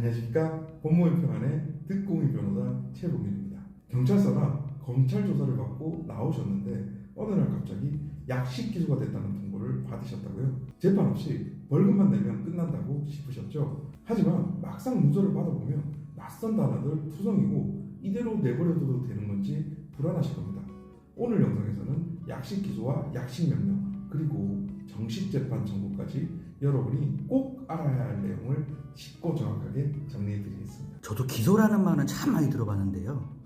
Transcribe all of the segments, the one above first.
안녕하십니까 법무원 평안의 듣공이 변호사 최봉일입니다. 경찰서나 검찰 조사를 받고 나오셨는데 어느 날 갑자기 약식 기소가 됐다는 통보를 받으셨다고요? 재판 없이 벌금만 내면 끝난다고 싶으셨죠? 하지만 막상 문서를 받아보면 낯선 단어들 투성이고 이대로 내버려둬도 되는 건지 불안하실 겁니다. 오늘 영상에서는 약식 기소와 약식 명령 그리고 정식 재판 정보까지 여러분이 꼭 알아야 할 내용을 쉽고 정확하게 정리해 드리겠습니다. 저도 기소라는 말은 참 많이 들어봤는데요.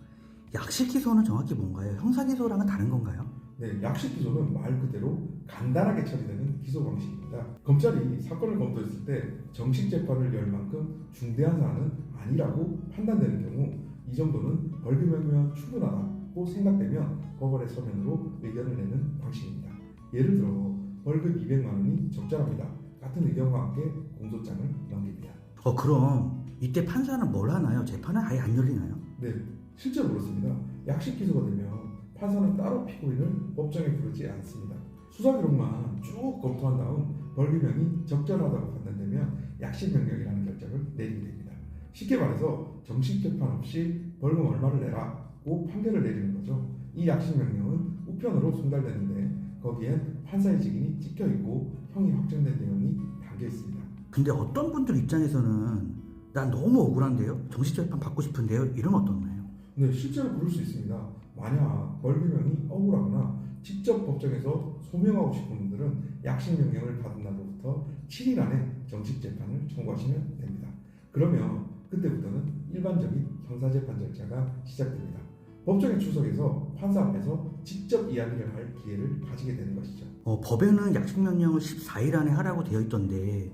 약식 기소는 정확히 뭔가요? 형사 기소랑은 다른 건가요? 네, 약식 기소는 말 그대로 간단하게 처리되는 기소 방식입니다. 검찰이 사건을 검토했을 때 정식 재판을 열 만큼 중대한 사안은 아니라고 판단되는 경우 이 정도는 벌금형이면 충분하다고 생각되면 법원의 서면으로 의견을 내는 방식입니다. 예를 들어 벌금 200만 원이 적절합니다. 같은 의견과 함께 공소장을 넘깁니다. 어 그럼 이때 판사는 뭘 하나요? 재판은 아예 안 열리나요? 네, 실제로 그렇습니다. 약식 기소가 되면 판사는 따로 피고인을 법정에 부르지 않습니다. 수사 기록만 쭉 검토한 다음 벌금형이 적절하다고 판단되면 약식 명령이라는 결정을 내리게 됩니다. 쉽게 말해서 정식 재판 없이 벌금 얼마를 내라고 판결을 내리는 거죠. 이 약식 명령은 우편으로 송달되는데 거기엔 판사의 직인이 찍혀 있고 형이 확정된 내용이 담겨 있습니다. 근데 어떤 분들 입장에서는 난 너무 억울한데요? 정식 재판 받고 싶은데요? 이러면 어떻나요? 네, 실제로 그럴 수 있습니다. 만약 벌금형이 억울하거나 직접 법정에서 소명하고 싶은 분들은 약식 명령을 받은 날로부터 7일 안에 정식 재판을 청구하시면 됩니다. 그러면 그때부터는 일반적인 형사재판 절차가 시작됩니다. 법정에 출석해서 판사 앞에서 직접 이야기를 할 기회를 가지게 되는 것이죠. 어, 법에는 약식 명령을 14일 안에 하라고 되어 있던데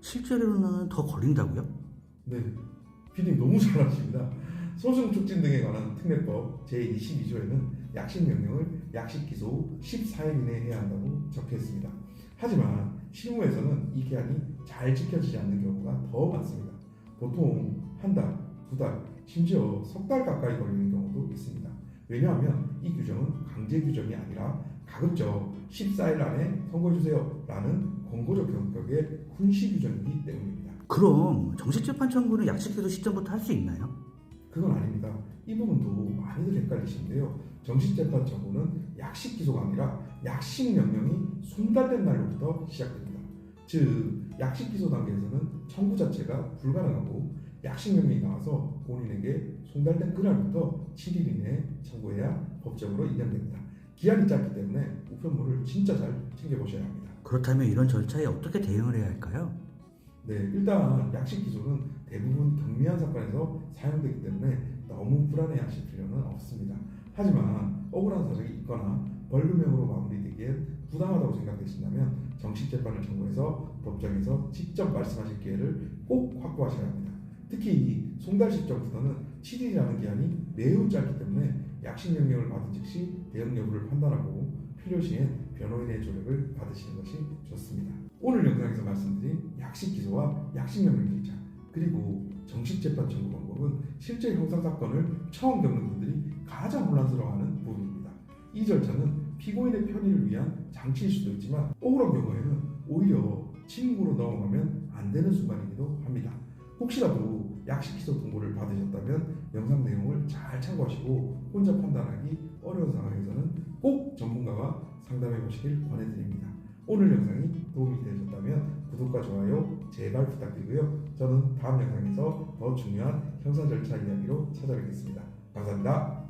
실제로는 더 걸린다고요? 네, 피디님 너무 잘하십니다. 소송 촉진 등에 관한 특례법 제22조에는 약식 명령을 약식 기소 후 14일 이내에 해야 한다고 적혀 있습니다. 하지만 실무에서는 이 기한이 잘 지켜지지 않는 경우가 더 많습니다. 보통 한 달, 두 달, 심지어 석 달 가까이 걸리는 경우도 있습니다. 왜냐하면 이 규정은 강제 규정이 아니라 가급적 14일 안에 선고해주세요 라는 권고적 경격의 훈시 규정이기 때문입니다. 그럼 정식 재판 청구는 약식 기소 시점부터 할 수 있나요? 그건 아닙니다. 이 부분도 많이들 헷갈리시는데요. 정식 재판 청구는 약식 기소가 아니라 약식 명령이 송달된 날로부터 시작됩니다. 즉 약식 기소 단계에서는 청구 자체가 불가능하고 약식 명령이 나와서 본인에게 송달된 그날부터 7일 이내에 청구해야 법적으로 인정됩니다. 기한이 짧기 때문에 우편물을 진짜 잘 챙겨보셔야 합니다. 그렇다면 이런 절차에 어떻게 대응을 해야 할까요? 네, 일단 약식 기소는 대부분 경미한 사건에서 사용되기 때문에 너무 불안해 하실 필요는 없습니다. 하지만 억울한 사정이 있거나 벌금형으로 마무리되기엔 부당하다고 생각되신다면 정식 재판을 청구해서 법정에서 직접 말씀하실 기회를 꼭 확보하셔야 합니다. 특히 송달 시점부터는 7일이라는 기한이 매우 짧기 때문에 약식 명령을 받은 즉시 대응 여부를 판단하고 필요시엔 변호인의 조력을 받으시는 것이 좋습니다. 오늘 영상에서 말씀드린 약식 기소와 약식 명령 절차 그리고 정식 재판 청구 방법은 실제 형사 사건을 처음 겪는 분들이 가장 혼란스러워하는 부분입니다. 이 절차는 피고인의 편의를 위한 장치일 수도 있지만 억울한 경우에는 오히려 침묵으로 넘어가면 안 되는 순간이기도 합니다. 혹시라도 약식 기소 통보를 받으셨다면 영상 내용을 잘 참고하시고 혼자 판단하기 어려운 상황에서는 꼭 전문가와 상담해 보시길 권해드립니다. 오늘 영상이 도움이 되셨다면 구독과 좋아요 제발 부탁드리고요. 저는 다음 영상에서 더 중요한 형사 절차 이야기로 찾아뵙겠습니다. 감사합니다.